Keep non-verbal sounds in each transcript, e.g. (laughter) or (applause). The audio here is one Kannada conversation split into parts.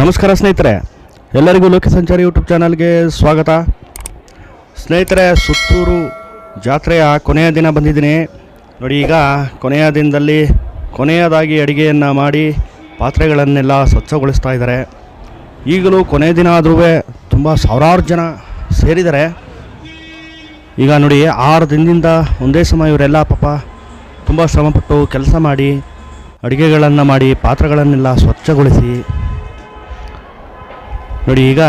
ನಮಸ್ಕಾರ ಸ್ನೇಹಿತರೆ. ಎಲ್ಲರಿಗೂ ಲೋಕ ಸಂಚಾರಿ ಯೂಟ್ಯೂಬ್ ಚಾನಲ್ಗೆ ಸ್ವಾಗತ. ಸ್ನೇಹಿತರೆ, ಸುತ್ತೂರು ಜಾತ್ರೆಯ ಕೊನೆಯ ದಿನ ಬಂದಿದ್ದೀನಿ. ನೋಡಿ, ಈಗ ಕೊನೆಯ ದಿನದಲ್ಲಿ ಕೊನೆಯದಾಗಿ ಅಡುಗೆಯನ್ನು ಮಾಡಿ ಪಾತ್ರೆಗಳನ್ನೆಲ್ಲ ಸ್ವಚ್ಛಗೊಳಿಸ್ತಾ ಇದ್ದಾರೆ. ಈಗಲೂ ಕೊನೆಯ ದಿನ ಆದ್ರೂ ತುಂಬ ಸಾವಿರಾರು ಜನ ಸೇರಿದ್ದಾರೆ. ಈಗ ನೋಡಿ, ಆರು ದಿನದಿಂದ ಒಂದೇ ಸಮಯ ಇವರೆಲ್ಲ ಪಾಪ ತುಂಬ ಶ್ರಮಪಟ್ಟು ಕೆಲಸ ಮಾಡಿ, ಅಡುಗೆಗಳನ್ನು ಮಾಡಿ, ಪಾತ್ರೆಗಳನ್ನೆಲ್ಲ ಸ್ವಚ್ಛಗೊಳಿಸಿ ನೋಡಿ, ಈಗ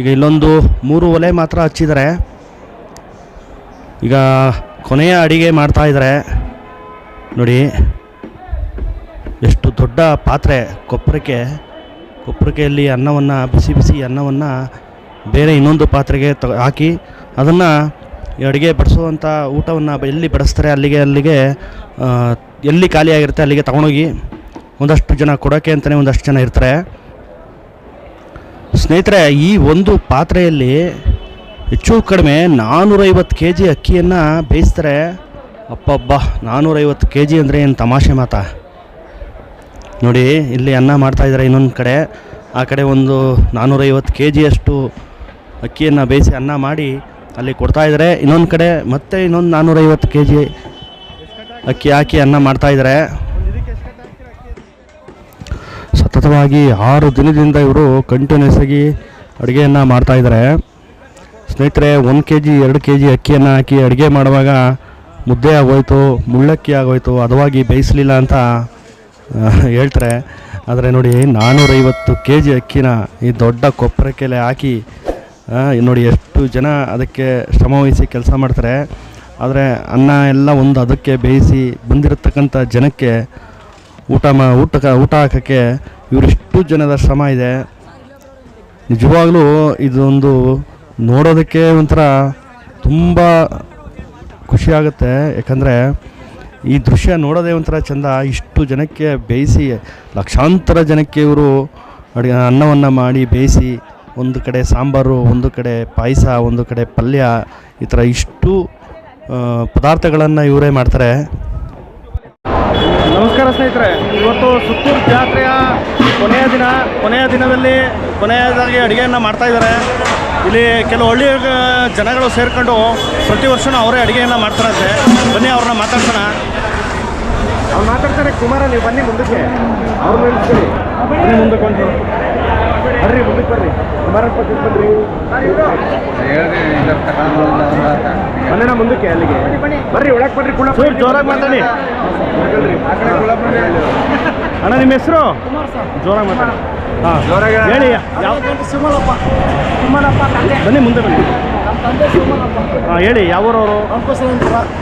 ಈಗ ಇಲ್ಲೊಂದು ಮೂರು ಒಲೆ ಮಾತ್ರ ಹಚ್ಚಿದ್ದಾರೆ ಈಗ ಕೊನೆಯ ಅಡಿಗೆ ಮಾಡ್ತಾ ಇದ್ದಾರೆ ನೋಡಿ, ಎಷ್ಟು ದೊಡ್ಡ ಪಾತ್ರೆ ಕೊಪ್ಪರಕ್ಕೆ ಕೊಪ್ಪರಕೆಯಲ್ಲಿ ಅನ್ನವನ್ನು, ಬಿಸಿ ಬಿಸಿ ಅನ್ನವನ್ನು ಬೇರೆ ಇನ್ನೊಂದು ಪಾತ್ರೆಗೆ ತ, ಹಾಕಿ ಅದನ್ನು ಅಡುಗೆ ಬಡಿಸುವಂಥ ಊಟವನ್ನು ಎಲ್ಲಿ ಬಡಿಸ್ತಾರೆ, ಅಲ್ಲಿಗೆ ಅಲ್ಲಿಗೆ ಎಲ್ಲಿ ಖಾಲಿಯಾಗಿರುತ್ತೆ ಅಲ್ಲಿಗೆ ತಗೊಂಡೋಗಿ ಒಂದಷ್ಟು ಜನ ಕೊಡೋಕ್ಕೆ ಅಂತಲೇ ಒಂದಷ್ಟು ಜನ ಇರ್ತಾರೆ. ಸ್ನೇಹಿತರೆ, ಈ ಒಂದು ಪಾತ್ರೆಯಲ್ಲಿ ಹೆಚ್ಚು ಕಡಿಮೆ ನಾನ್ನೂರೈವತ್ತು ಕೆ ಜಿ ಅಕ್ಕಿಯನ್ನು ಬೇಯಿಸ್ತಾರೆ. ಅಪ್ಪಬ್ಬ ನಾನ್ನೂರೈವತ್ತು ಕೆ ಜಿ ಅಂದರೆ ಏನು ತಮಾಷೆ ಮಾತಾ? ನೋಡಿ, ಇಲ್ಲಿ ಅನ್ನ ಮಾಡ್ತಾಯಿದ್ದಾರೆ ಇನ್ನೊಂದು ಕಡೆ. ಆ ಕಡೆ ಒಂದು ನಾನ್ನೂರೈವತ್ತು ಕೆ ಜಿಯಷ್ಟು ಅಕ್ಕಿಯನ್ನು ಬೇಯಿಸಿ ಅನ್ನ ಮಾಡಿ ಅಲ್ಲಿ ಕೊಡ್ತಾಯಿದ್ದಾರೆ ಇನ್ನೊಂದು ಕಡೆ ಮತ್ತೆ ಇನ್ನೊಂದು ನಾನ್ನೂರೈವತ್ತು ಕೆ ಜಿ ಅಕ್ಕಿ ಹಾಕಿ ಅನ್ನ ಮಾಡ್ತಾ ಇದ್ದಾರೆ. ಸತತವಾಗಿ ಆರು ದಿನದಿಂದ ಇವರು ಕಂಟಿನ್ಯೂಸ್ ಆಗಿ ಅಡುಗೆಯನ್ನು ಮಾಡ್ತಾಯಿದ್ದಾರೆ ಸ್ನೇಹಿತರೆ, ಒಂದು ಕೆ ಜಿ ಎರಡು ಕೆ ಜಿ ಅಕ್ಕಿಯನ್ನು ಹಾಕಿ ಅಡುಗೆ ಮಾಡುವಾಗ ಮುದ್ದೆ ಆಗೋಯ್ತು, ಮುಳ್ಳಕ್ಕಿ ಆಗೋಯ್ತು ಅದವಾಗಿ ಬೇಯಿಸಲಿಲ್ಲ ಅಂತ ಹೇಳ್ತಾರೆ. ಆದರೆ ನೋಡಿ ನಾನ್ನೂರೈವತ್ತು ಕೆ ಜಿ ಅಕ್ಕಿನ ಈ ದೊಡ್ಡ ಕೊಪ್ಪರಕ್ಕೆಲೆ ಹಾಕಿ ನೋಡಿ ಎಷ್ಟು ಜನ ಅದಕ್ಕೆ ಶ್ರಮವಹಿಸಿ ಕೆಲಸ ಮಾಡ್ತಾರೆ. ಆದರೆ ಅನ್ನ ಎಲ್ಲ ಒಂದು ಅದಕ್ಕೆ ಬೇಯಿಸಿ ಬಂದಿರತಕ್ಕಂಥ ಜನಕ್ಕೆ ಊಟ ಮಾ ಊಟಕ್ಕೆ ಊಟ ಹಾಕೋಕ್ಕೆ ಇವರಿಷ್ಟು ಜನದ ಶ್ರಮ ಇದೆ. ನಿಜವಾಗ್ಲೂ ಇದೊಂದು ನೋಡೋದಕ್ಕೆ ಒಂಥರ ತುಂಬ ಖುಷಿಯಾಗುತ್ತೆ ಯಾಕಂದರೆ ಈ ದೃಶ್ಯ ನೋಡೋದೇ ಒಂಥರ ಚಂದ. ಇಷ್ಟು ಜನಕ್ಕೆ ಬೇಯಿಸಿ, ಲಕ್ಷಾಂತರ ಜನಕ್ಕೆ ಇವರು ಅಡುಗೆ ಅನ್ನವನ್ನು ಮಾಡಿ ಬೇಯಿಸಿ, ಒಂದು ಕಡೆ ಸಾಂಬಾರು, ಒಂದು ಕಡೆ ಪಾಯಸ, ಒಂದು ಕಡೆ ಪಲ್ಯ, ಈ ಥರ ಇಷ್ಟು ಪದಾರ್ಥಗಳನ್ನು ಇವರೇ ಮಾಡ್ತಾರೆ. ನಮಸ್ಕಾರ ಸ್ನೇಹಿತರೆ. ಇವತ್ತು ಸುತ್ತೂರು ಜಾತ್ರೆಯ ಕೊನೆಯ ದಿನ, ಕೊನೆಯ ದಿನದಲ್ಲಿ ಕೊನೆಯದಾಗಿ ಅಡುಗೆಯನ್ನು ಮಾಡ್ತಾ ಇದ್ದಾರೆ. ಇಲ್ಲಿ ಕೆಲವು ಹಳ್ಳಿ ಜನಗಳು ಸೇರಿಕೊಂಡು ಪ್ರತಿ ವರ್ಷವೂ ಅವರೇ ಅಡುಗೆಯನ್ನು ಮಾಡ್ತಾರಂತೆ. ಬನ್ನಿ, ಅವ್ರನ್ನ ಮಾತಾಡ್ಸೋಣ. ಅವ್ರು ಮಾತಾಡ್ತಾರೆ, ಕುಮಾರ, ನೀವು ಬನ್ನಿ ಮುಂದಕ್ಕೆ. ಅವ್ರು ಮುಂದಕ್ಕೆ ಬರ್ರಿ ಮುಂದಕ್ಕೆ ಬರ್ರಿ. ಕುಮಾರ ಬನ್ರಿ ಬನ್ನಣ ಮುಂದಕ್ಕೆ ಅಲ್ಲಿಗೆ. ಬರ್ರಿ ಒಳಗೆ ಬರ್ರಿ ಕುಳ ಜೋರಾಗಿ ಮಾತಾಡಿ. ಅಣ್ಣ ನಿಮ್ಮ ಹೆಸರು? ಜೋರಾಗಿ ಮಾತಾಡಿ. ಹಾಂ. ಜೋರಾಗಿ ಹೇಳಿ. ಸುಮಲಪ್ಪ. ಯಾವ ಬನ್ನಿ ಮುಂದೆ ಬನ್ನಿ. ಹಾಂ ಹೇಳಿ ಯಾವ ಊರವರು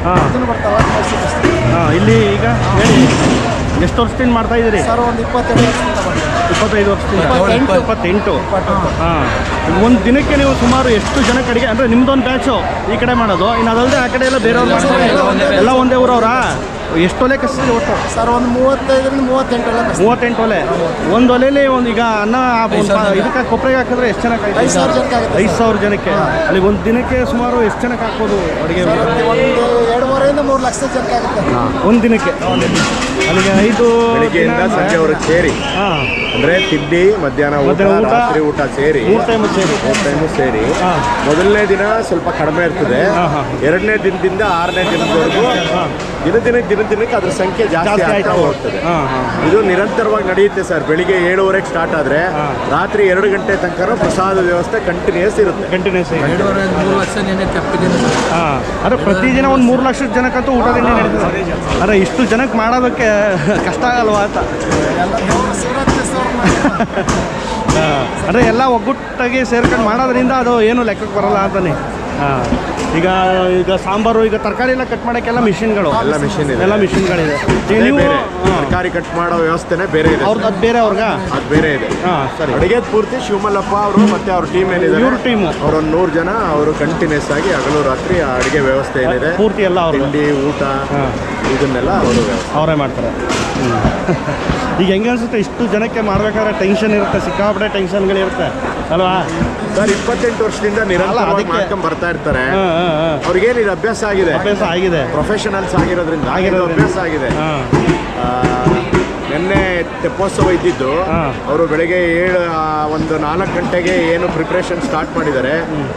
ಹಾಂ. ಹಾಂ ಇಲ್ಲಿ ಈಗ ಹೇಳಿ ಎಷ್ಟು ವರ್ಷದಿಂದ ಮಾಡ್ತಾ ಇದ್ದೀರಿ? ಸರ್ ಒಂದು ಇಪ್ಪತ್ತೆರಡು. ಇಪ್ಪತ್ತೈದು ವರ್ಷದಿಂದ. ಇಪ್ಪತ್ತೆಂಟು. ಹಾಂ. ಒಂದು ದಿನಕ್ಕೆ ನೀವು ಸುಮಾರು ಎಷ್ಟು ಜನ ಕಡೆಗೆ ಅಂದರೆ ನಿಮ್ದೊಂದು ಬ್ಯಾಚು ಈ ಕಡೆ ಮಾಡೋದು ಇನ್ನು ಅದಲ್ಲದೆ ಆ ಕಡೆ ಎಲ್ಲ ಬೇರೆಯವ್ರು ಮಾಡ್ತಾರೆ? ಎಲ್ಲ ಒಂದೇ ಊರವರಾ? ಎಷ್ಟು ಒಲೆ ಕಸಿದ್ರಿ ಒಟ್ಟು? ಸರ್ ಒಂದು ಮೂವತ್ತೈದರಿಂದ ಮೂವತ್ತೆಂಟು ಒಲೆ ಕಷ್ಟ ಮೂವತ್ತೆಂಟು ಒಲೆ. ಒಂದು ಒಲೆಯಲ್ಲಿ ಒಂದು ಈಗ ಅನ್ನ ಇದಕ್ಕೆ ಕೊಪ್ಪರೆಗೆ ಹಾಕಿದ್ರೆ ಎಷ್ಟು ಜನಕ್ಕೆ? ಐದು ಸಾವಿರ ಜನಕ್ಕೆ ಆಗುತ್ತೆ. ಐದು ಸಾವಿರ ಜನಕ್ಕೆ. ಅಲ್ಲಿ ಒಂದು ದಿನಕ್ಕೆ ಸುಮಾರು ಎಷ್ಟು ಜನಕ್ಕೆ ಹಾಕ್ಬೋದು ಅಡುಗೆ? ಒಂದು ಎರಡೂವರೆಯಿಂದ ಮೂರು ಲಕ್ಷ ಜನಕ್ಕೆ ಆಗುತ್ತೆ. ಒಂದು ದಿನಕ್ಕೆ. ಅಲ್ಲಿಗೆ ಐದು ಸಂಜೆ ಸಂಜೆವರೆಗೆ ಸೇರಿ. ಹಾಂ. ಅಂದ್ರೆ ತಿಂಡಿ ಮಧ್ಯಾಹ್ನ ಊಟ ರಾತ್ರಿ ಊಟ ಸೇರಿ. ಮೂರು ಟೈಮ್ ಸೇರಿ. ಮೂರು ಟೈಮು ಸೇರಿ. ಮೊದಲನೇ ದಿನ ಸ್ವಲ್ಪ ಕಡಿಮೆ ಇರ್ತದೆ. ಎರಡನೇ ದಿನದಿಂದ ಆರನೇ ದಿನದವರೆಗೂ ದಿನ ದಿನಕ್ಕೆ ದಿನ ದಿನಕ್ಕೆ ಅದ್ರ ಸಂಖ್ಯೆ ಜಾಸ್ತಿ ಜಾಸ್ತಿ ಆಗ್ತಾ ಆಯ್ತಾ. ಹೋಗ್ತದೆ. ಹಾಂ ಹಾಂ. ಇದು ನಿರಂತರವಾಗಿ ನಡೆಯುತ್ತೆ ಸರ್. ಬೆಳಿಗ್ಗೆ ಏಳುವರೆಗೆ ಸ್ಟಾರ್ಟ್ ಆದ್ರೆ ರಾತ್ರಿ ಎರಡು ಗಂಟೆ ತನಕ ಪ್ರಸಾದ ವ್ಯವಸ್ಥೆ ಕಂಟಿನ್ಯೂಸ್ ಇರುತ್ತೆ. ಕಂಟಿನ್ಯೂಸ್ ಅದೇ ಪ್ರತಿದಿನ ಒಂದು ಮೂರು ಲಕ್ಷ ಜನಕ್ಕಂತೂ ಊಟ ಅರೆ ಇಷ್ಟು ಜನಕ್ಕೆ ಮಾಡೋದಕ್ಕೆ ಕಷ್ಟ ಆಗಲ್ವಾ ಅಂತ. (laughs) ಅಂದರೆ ಎಲ್ಲ ಒಗ್ಗುಟ್ಟಾಗಿ ಸೇರ್ಕೊಂಡು ಮಾಡೋದ್ರಿಂದ ಅದು ಏನು ಲೆಕ್ಕಕ್ಕೆ ಬರಲ್ಲ ಅಂತಾನೆ. ಹಾಂ. ಈಗ ಈಗ ಸಾಂಬಾರು ಈಗ ತರಕಾರಿ ಎಲ್ಲ ಕಟ್ ಮಾಡೋಕ್ಕೆಲ್ಲ ಮಿಷಿನ್ಗಳು ಎಲ್ಲ ಮಿಷಿನ್ ಇದೆ ಎಲ್ಲ ಮಿಷಿನ್ಗಳಿದೆ ಈಗ ನೀವು ತರಕಾರಿ ಕಟ್ ಮಾಡೋ ವ್ಯವಸ್ಥೆನೇ ಬೇರೆ ಇದೆ. ಅವ್ರದ್ದು ಅದು ಬೇರೆ ಅವ್ರಿಗೆ? ಅದು ಬೇರೆ ಇದೆ. ಹಾಂ ಸರಿ. ಅಡುಗೆ ಪೂರ್ತಿ ಶಿವಮಲ್ಲಪ್ಪ ಅವರು ಮತ್ತೆ ಅವ್ರ ಟೀಮ್ ಏನಿದೆ ಇವ್ರ ಟೀಮು ಅವರೊಂದು ನೂರು ಜನ ಅವರು ಕಂಟಿನ್ಯೂಸ್ ಆಗಿ ಹಗಲು ರಾತ್ರಿ ಆ ಅಡುಗೆ ವ್ಯವಸ್ಥೆ ಏನಿದೆ? ಪೂರ್ತಿ ಎಲ್ಲ ಅವರು ತಿಂಡಿ ಊಟ ಇದನ್ನೆಲ್ಲ ಅವರು ಅವರೇ ಮಾಡ್ತಾರೆ. (laughs) ಈಗ ಹೆಂಗೆ ಅನ್ಸುತ್ತೆ? ಇಷ್ಟು ಜನಕ್ಕೆ ಮಾಡ್ಬೇಕಾದ್ರೆ ಟೆನ್ಷನ್ ಇರುತ್ತೆ ಸಿಕ್ಕಾಪಟ್ಟೆ ಟೆನ್ಷನ್ಗಳಿರುತ್ತೆ ಅಲ್ವಾ? ಸರ್ ಇಪ್ಪತ್ತೆಂಟು ವರ್ಷದಿಂದ ನಿರಂತರವಾಗಿ ಮಾಡ್ಕೊಂಡ್ ಬರ್ತಾ ಇರ್ತಾರೆ. ಅವ್ರಿಗೇನು ಇದು ಅಭ್ಯಾಸ ಆಗಿದೆ. ಅಭ್ಯಾಸ ಆಗಿದೆ. ಪ್ರೊಫೆಷನಲ್ಸ್ ಆಗಿರೋದ್ರಿಂದ ಇದು ಅಭ್ಯಾಸ ಆಗಿದೆ. ನಿನ್ನೆ ತೆಪ್ಪೋತ್ಸವ ಇದ್ದಿದ್ದು ಅವರು ಬೆಳಗ್ಗೆ ಏಳು ಒಂದು ನಾಲ್ಕು ಗಂಟೆಗೆ ಏನು ಪ್ರಿಪ್ರೇಷನ್ ಸ್ಟಾರ್ಟ್ ಮಾಡಿದ್ದಾರೆ.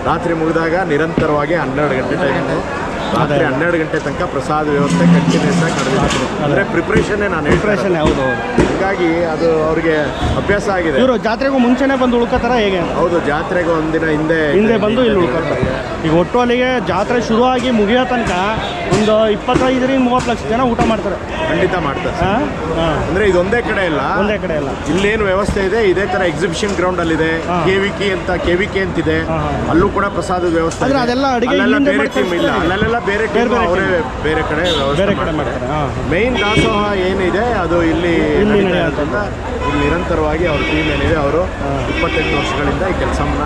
ರಾತ್ರಿ ಮುಗಿದಾಗ ನಿರಂತರವಾಗಿ ಹನ್ನೆರಡು ಗಂಟೆ ಟೈಮು ರಾತ್ರಿ ಹನ್ನೆರಡು ಗಂಟೆ ತನಕ ಪ್ರಸಾದ ವ್ಯವಸ್ಥೆ ಕಂಟಿನ್ಯೂಸ್ ಆಗಿ ನಡೆದಿದೆ. ಅಂದರೆ ಪ್ರಿಪ್ರೇಷನ್ನೇ ನಾನು ಪ್ರಿಪ್ರೇಷನ್ ಹೌದು. ಹೀಗಾಗಿ ಅದು ಅವ್ರಿಗೆ ಅಭ್ಯಾಸ ಆಗಿದೆ. ಇವರು ಜಾತ್ರೆಗೂ ಮುಂಚೆನೆ ಬಂದು ಉಳ್ಕೋತಾರ ಹೇಗೆ? ಹೌದು ಜಾತ್ರೆಗೆ ಒಂದಿನ ಹಿಂದೆ ಹಿಂದೆ ಬಂದು ಇಲ್ಲಿ ಉಳ್ಕೊತಾರೆ. ಈಗ ಒಟ್ಟು ಅಲ್ಲಿಗೆ ಜಾತ್ರೆ ಶುರುವಾಗಿ ಮುಗಿಯೋ ತನಕ ಒಂದು ಇಪ್ಪತ್ತೈದರಿಂದ ಮೂವತ್ತು ಲಕ್ಷ ಜನ ಊಟ ಮಾಡ್ತಾರೆ. ಖಂಡಿತ ಮಾಡ್ತಾರೆ ಅಂದ್ರೆ ಇದೊಂದೇ ಕಡೆ ಇಲ್ಲ ಒಂದೇ ಕಡೆ ಇಲ್ಲ ಇಲ್ಲೇನು ವ್ಯವಸ್ಥೆ ಇದೆ ಇದೇ ತರ ಎಕ್ಸಿಬಿಷನ್ ಗ್ರೌಂಡ್ ಅಲ್ಲಿ ಇದೆ. ಕೆವಿಕಿ ಅಂತ ಕೆವಿಕೆ ಅಂತಿದೆ. ಅಲ್ಲೂ ಕೂಡ ಪ್ರಸಾದದ ವ್ಯವಸ್ಥೆ ಅಂದ್ರೆ. ಅದೆಲ್ಲ ಅಡುಗೆ ಅಲ್ಲೆಲ್ಲ ಬೇರೆ ಟೀಮ್ ಇಲ್ಲ. ಅಲ್ಲೆಲ್ಲ ಬೇರೆ ಟೀಮ್ ಅವರೇ ಬೇರೆ ಕಡೆ ಬೇರೆ ಕಡೆ ಮಾಡ್ತಾರೆ. ಮೈನ್ ದಾಸೋಹ ಏನಿದೆ ಅದು ಇಲ್ಲಿ ಇಲ್ಲಿ ಅಂತಂದ ಇಲ್ಲಿ ನಿರಂತರವಾಗಿ ಅವ್ರ ಟೀಮ್ ಏನಿದೆ ಅವರು ಇಪ್ಪತ್ತೆಂಟು ವರ್ಷಗಳಿಂದ ಈ ಕೆಲಸವನ್ನ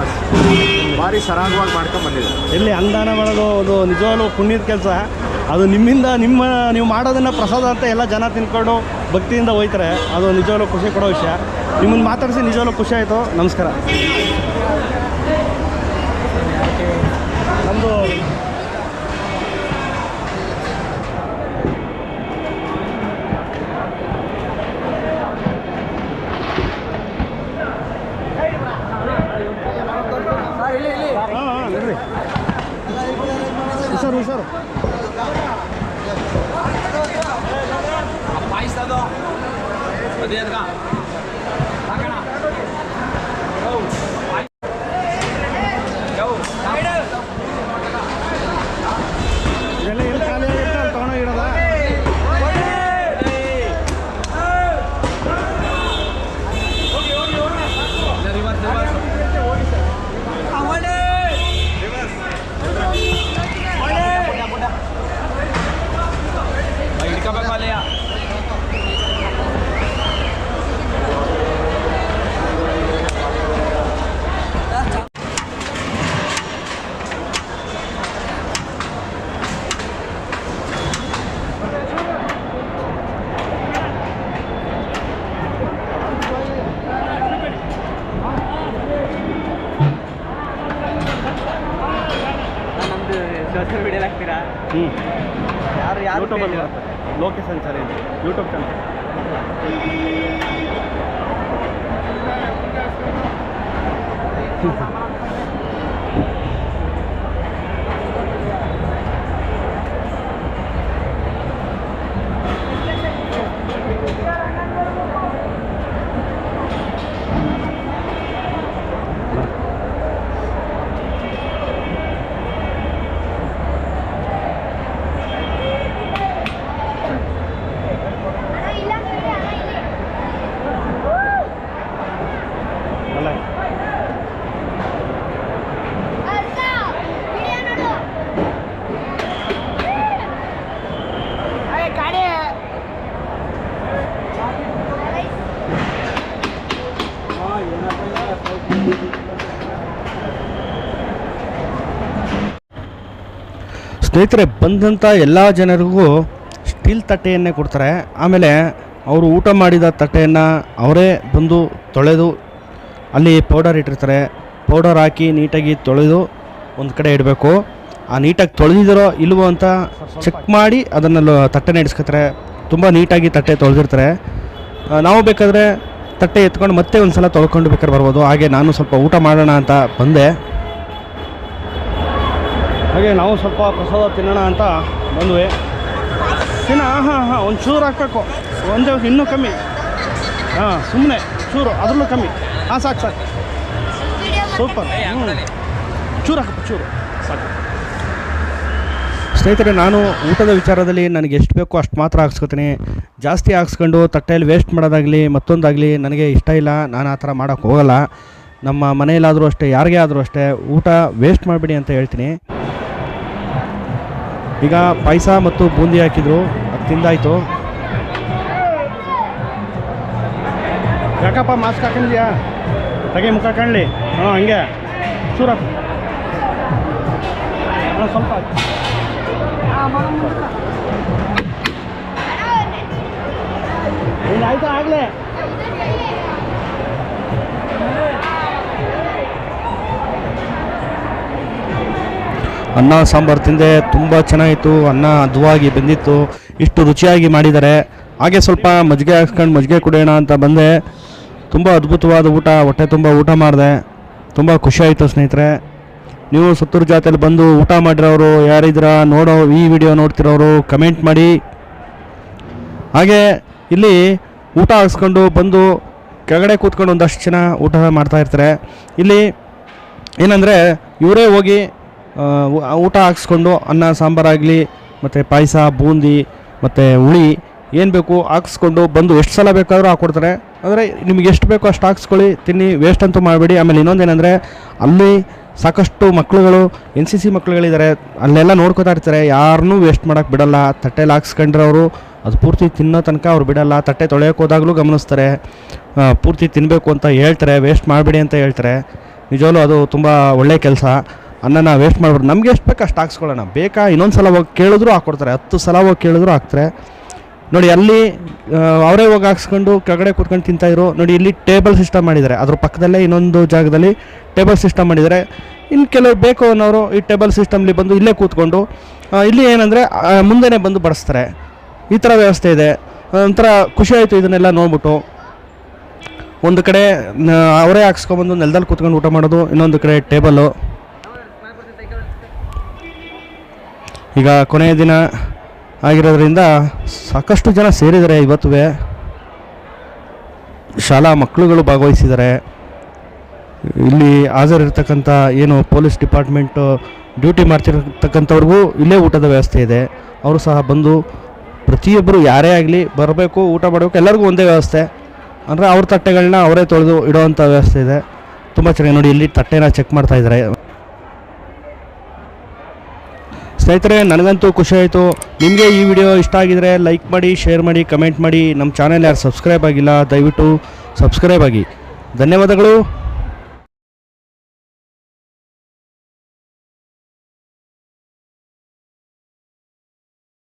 ಭಾರಿ ಸರಾಗವಾಗಿ ಮಾಡ್ಕೊಂಡು ಬಂದಿದ್ದಾರೆ. ಇಲ್ಲಿ ಅನುದಾನ ಮಾಡೋದು ಒಂದು ನಿಜವಾಗ್ಲೂ ಪುಣ್ಯದ ಕೆಲಸ. ಅದು ನಿಮ್ಮಿಂದ ನಿಮ್ಮ ನೀವು ಮಾಡೋದನ್ನು ಪ್ರಸಾದ ಅಂತ ಎಲ್ಲ ಜನ ತಿನ್ಕೊಂಡು ಭಕ್ತಿಯಿಂದ ಹೋಯ್ತಾರೆ. ಅದು ನಿಜವಾಗ್ಲೂ ಖುಷಿ ಕೊಡೋ ವಿಷಯ. ನಿಮ್ಮನ್ನು ಮಾತಾಡಿಸಿ ನಿಜವಾಗ್ಲು ಖುಷಿ ಆಯಿತು. ನಮಸ್ಕಾರ. ನಮ್ಮದು Rapaz, tá bom. Cadê, Edgar? ಯಾರು ಯಾರು ಯೂಟ್ಯೂಬಲ್ಲಿ ಬರುತ್ತೆ. ಲೋಕೇಶ್ ಅನ್ಸರಿ ಯೂಟ್ಯೂಬ್ ಚಾನಲ್ ಅಲ್ಲ ಸ್ನೇಹಿತರೆ ಬಂದಂಥ ಎಲ್ಲ ಜನರಿಗೂ ಸ್ಟೀಲ್ ತಟ್ಟೆಯನ್ನೇ ಕೊಡ್ತಾರೆ. ಆಮೇಲೆ ಅವರು ಊಟ ಮಾಡಿದ ತಟ್ಟೆಯನ್ನು ಅವರೇ ಬಂದು ತೊಳೆದು ಅಲ್ಲಿ ಪೌಡರ್ ಇಟ್ಟಿರ್ತಾರೆ. ಪೌಡರ್ ಹಾಕಿ ನೀಟಾಗಿ ತೊಳೆದು ಒಂದು ಕಡೆ ಇಡಬೇಕು. ಆ ನೀಟಾಗಿ ತೊಳೆದಿರೋ ಇಲ್ವೋ ಅಂತ ಚೆಕ್ ಮಾಡಿ ಅದನ್ನು ತಟ್ಟೆ ಇಡಿಸ್ಕೊತಾರೆ. ತುಂಬ ನೀಟಾಗಿ ತಟ್ಟೆ ತೊಳೆದಿರ್ತಾರೆ. ನಾವು ಬೇಕಾದರೆ ತಟ್ಟೆ ಎತ್ಕೊಂಡು ಮತ್ತೆ ಒಂದು ಸಲ ತೊಳ್ಕೊಂಡು ಬೇಕಾದ್ರೆ ಬರ್ಬೋದು. ಹಾಗೆ ನಾನು ಸ್ವಲ್ಪ ಊಟ ಮಾಡೋಣ ಅಂತ ಬಂದೆ. ಹಾಗೆ ನಾವು ಸ್ವಲ್ಪ ಪ್ರಸಾದ ತಿನ್ನೋಣ ಅಂತ ಬಂದ್ವಿ. ತಿನ್ನ ಹಾಂ ಹಾಂ ಒಂದು ಚೂರು ಹಾಕಬೇಕು. ಒಂದೇ, ಇನ್ನೂ ಕಮ್ಮಿ. ಹಾಂ ಸುಮ್ಮನೆ ಚೂರು, ಅದರಲ್ಲೂ ಕಮ್ಮಿ. ಹಾಂ, ಸಾಕು ಸಾಕು. ಸೂಪರ್. ಚೂರು ಹಾಕಪ್ಪ ಚೂರು. ಸಾಕು. ಸ್ನೇಹಿತರೆ, ನಾನು ಊಟದ ವಿಚಾರದಲ್ಲಿ ನನಗೆ ಎಷ್ಟು ಬೇಕೋ ಅಷ್ಟು ಮಾತ್ರ ಹಾಕ್ಸ್ಕೊತೀನಿ. ಜಾಸ್ತಿ ಹಾಕ್ಸ್ಕೊಂಡು ತಟ್ಟೆಯಲ್ಲಿ ವೇಸ್ಟ್ ಮಾಡೋದಾಗಲಿ, ಮತ್ತೊಂದಾಗಲಿ ನನಗೆ ಇಷ್ಟ ಇಲ್ಲ. ನಾನು ಆ ಥರ ಮಾಡೋಕ್ಕೆ ಹೋಗಲ್ಲ. ನಮ್ಮ ಮನೆಯಲ್ಲಾದರೂ ಅಷ್ಟೇ, ಯಾರಿಗೇ ಆದರೂ ಅಷ್ಟೇ, ಊಟ ವೇಸ್ಟ್ ಮಾಡಿಬಿಡಿ ಅಂತ ಹೇಳ್ತೀನಿ. ಈಗ ಪಾಯಸ ಮತ್ತು ಬೂಂದಿ ಹಾಕಿದ್ರು. ಅದು ತಿಂದಾಯ್ತು. ಯಾಕಪ್ಪ ಮಾಸ್ಕ್ ಹಾಕೊಂಡಿದ್ಯಾ? ತಗೆ ಮುಖ ಕಾಣಲಿ. ಹಾಂ, ಹಂಗೆ. ಚೂರ ಹಾಂ, ಸ್ವಲ್ಪ. ಆಯ್ತು ಆಗಲೇ? ಅನ್ನ, ಸಾಂಬಾರು ತಿಂದೆ ತುಂಬ ಚೆನ್ನಾಗಿತ್ತು. ಅನ್ನ ಅದುವಾಗಿ ಬೆಂದಿತ್ತು. ಇಷ್ಟು ರುಚಿಯಾಗಿ ಮಾಡಿದ್ದಾರೆ. ಹಾಗೆ ಸ್ವಲ್ಪ ಮಜ್ಜಿಗೆ ಹಾಕ್ಸ್ಕೊಂಡು ಮಜ್ಜಿಗೆ ಕುಡಿಯೋಣ ಅಂತ ಬಂದೆ. ತುಂಬ ಅದ್ಭುತವಾದ ಊಟ, ಹೊಟ್ಟೆ ತುಂಬ ಊಟ ಮಾಡಿದೆ. ತುಂಬ ಖುಷಿ ಆಯಿತು ಸ್ನೇಹಿತರೆ. ನೀವು ಸುತ್ತೂರು ಜಾತ್ರೆಯಲ್ಲಿ ಬಂದು ಊಟ ಮಾಡಿರೋರು ಯಾರಿದ್ರ ನೋಡೋ ಈ ವಿಡಿಯೋ ನೋಡ್ತಿರೋರು ಕಮೆಂಟ್ ಮಾಡಿ. ಹಾಗೆ ಇಲ್ಲಿ ಊಟ ಹಾಕ್ಸ್ಕೊಂಡು ಬಂದು ಕೆಳಗಡೆ ಕೂತ್ಕೊಂಡು ಒಂದಷ್ಟು ಜನ ಊಟ ಮಾಡ್ತಾ ಇರ್ತಾರೆ. ಇಲ್ಲಿ ಏನಂದರೆ ಇವರೇ ಹೋಗಿ ಊಟ ಹಾಕ್ಸ್ಕೊಂಡು ಅನ್ನ ಸಾಂಬಾರಾಗಲಿ ಮತ್ತು ಪಾಯಸ, ಬೂಂದಿ, ಮತ್ತು ಹುಳಿ ಏನು ಬೇಕು ಹಾಕ್ಸ್ಕೊಂಡು ಬಂದು ಎಷ್ಟು ಸಲ ಬೇಕಾದರೂ ಹಾಕ್ಕೊಡ್ತಾರೆ ಅಂದರೆ ನಿಮಗೆ ಎಷ್ಟು ಬೇಕೋ ಅಷ್ಟು ಹಾಕ್ಸ್ಕೊಳ್ಳಿ, ತಿನ್ನಿ ವೇಸ್ಟ್ ಅಂತೂ ಮಾಡಬೇಡಿ. ಆಮೇಲೆ ಇನ್ನೊಂದೇನೆಂದರೆ ಅಲ್ಲಿ ಸಾಕಷ್ಟು ಮಕ್ಕಳುಗಳು ಎನ್ ಸಿ ಸಿ ಮಕ್ಕಳುಗಳಿದ್ದಾರೆ ಅಲ್ಲೆಲ್ಲ ನೋಡ್ಕೋತಾ ಇರ್ತಾರೆ. ಯಾರನ್ನೂ ವೇಸ್ಟ್ ಮಾಡೋಕ್ಕೆ ಬಿಡಲ್ಲ. ತಟ್ಟೆಲಿ ಹಾಕ್ಸ್ಕೊಂಡ್ರವರು ಅದು ಪೂರ್ತಿ ತಿನ್ನೋ ತನಕ ಅವ್ರು ಬಿಡಲ್ಲ. ತಟ್ಟೆ ತೊಳೆಯೋಕೆ ಹೋದಾಗಲೂ ಗಮನಿಸ್ತಾರೆ. ಪೂರ್ತಿ ತಿನ್ನಬೇಕು ಅಂತ ಹೇಳ್ತಾರೆ. ವೇಸ್ಟ್ ಮಾಡಬೇಡಿ ಅಂತ ಹೇಳ್ತಾರೆ. ನಿಜವಲ್ಲೂ ಅದು ತುಂಬ ಒಳ್ಳೆಯ ಕೆಲಸ. ಅನ್ನನ ವೇಸ್ಟ್ ಮಾಡ್ಬಿಟ್ಟು, ನಮ್ಗೆ ಎಷ್ಟು ಬೇಕು ಅಷ್ಟು ಹಾಕ್ಸ್ಕೊಳ್ಳೋಣ. ಬೇಕಾ? ಇನ್ನೊಂದು ಸಲ ಹೋಗಿ ಕೇಳಿದ್ರು ಹಾಕ್ಕೊಡ್ತಾರೆ ಹತ್ತು ಸಲ ಹೋಗಿ ಕೇಳಿದ್ರು ಹಾಕ್ತಾರೆ. ನೋಡಿ, ಅಲ್ಲಿ ಅವರೇ ಹೋಗಿ ಹಾಕ್ಸ್ಕೊಂಡು ಕೆಳಗಡೆ ಕೂತ್ಕೊಂಡು ತಿಂತಾಯಿದ್ರು ನೋಡಿ, ಇಲ್ಲಿ ಟೇಬಲ್ ಸಿಸ್ಟಮ್ ಮಾಡಿದ್ದಾರೆ. ಅದ್ರ ಪಕ್ಕದಲ್ಲೇ ಇನ್ನೊಂದು ಜಾಗದಲ್ಲಿ ಟೇಬಲ್ ಸಿಸ್ಟಮ್ ಮಾಡಿದ್ದಾರೆ. ಇನ್ನು ಕೆಲವರು ಬೇಕು ಅನ್ನೋರು ಈ ಟೇಬಲ್ ಸಿಸ್ಟಮ್ಲಿ ಬಂದು ಇಲ್ಲೇ ಕೂತ್ಕೊಂಡು ಇಲ್ಲಿ ಏನಂದರೆ ಮುಂದೆನೇ ಬಂದು ಬಡಿಸ್ತಾರೆ. ಈ ಥರ ವ್ಯವಸ್ಥೆ ಇದೆ. ಒಂಥರ ಖುಷಿ ಆಯಿತು ಇದನ್ನೆಲ್ಲ ನೋಡ್ಬಿಟ್ಟು. ಒಂದು ಕಡೆ ಅವರೇ ಹಾಕ್ಸ್ಕೊಂಬಂದು ನೆಲದಲ್ಲಿ ಕೂತ್ಕೊಂಡು ಊಟ ಮಾಡೋದು, ಇನ್ನೊಂದು ಕಡೆ ಟೇಬಲು ಈಗ ಕೊನೆಯ ದಿನ ಆಗಿರೋದ್ರಿಂದ ಸಾಕಷ್ಟು ಜನ ಸೇರಿದ್ದಾರೆ ಇವತ್ತು ಶಾಲಾ ಮಕ್ಕಳುಗಳು ಭಾಗವಹಿಸಿದ್ದಾರೆ. ಇಲ್ಲಿ ಹಾಜರಿರ್ತಕ್ಕಂಥ ಏನು ಪೊಲೀಸ್ ಡಿಪಾರ್ಟ್ಮೆಂಟು ಡ್ಯೂಟಿ ಮಾಡ್ತಿರ್ತಕ್ಕಂಥವ್ರಿಗೂ ಇಲ್ಲೇ ಊಟದ ವ್ಯವಸ್ಥೆ ಇದೆ. ಅವರು ಸಹ ಬಂದು ಪ್ರತಿಯೊಬ್ಬರು ಯಾರೇ ಆಗಲಿ ಬರಬೇಕು, ಊಟ ಮಾಡಬೇಕು, ಎಲ್ಲರಿಗೂ ಒಂದೇ ವ್ಯವಸ್ಥೆ. ಅಂದರೆ ಅವ್ರ ತಟ್ಟೆಗಳನ್ನ ಅವರೇ ತೊಳೆದು ಇಡೋವಂಥ ವ್ಯವಸ್ಥೆ ಇದೆ. ತುಂಬ ಚೆನ್ನಾಗಿ ನೋಡಿ, ಇಲ್ಲಿ ತಟ್ಟೆನ ಚೆಕ್ ಮಾಡ್ತಾ ಇದ್ದಾರೆ ಸ್ನೇಹಿತರೆ, ನನಗಂತೂ ಖುಷಿ ಆಯಿತು. ನಿಮಗೆ ಈ ವಿಡಿಯೋ ಇಷ್ಟ ಆಗಿದರೆ ಲೈಕ್ ಮಾಡಿ, ಶೇರ್ ಮಾಡಿ, ಕಮೆಂಟ್ ಮಾಡಿ. ನಮ್ಮ ಚಾನೆಲ್ ಯಾರು ಸಬ್ಸ್ಕ್ರೈಬ್ ಆಗಿಲ್ಲ, ದಯವಿಟ್ಟು ಸಬ್ಸ್ಕ್ರೈಬ್ ಆಗಿ. ಧನ್ಯವಾದಗಳು.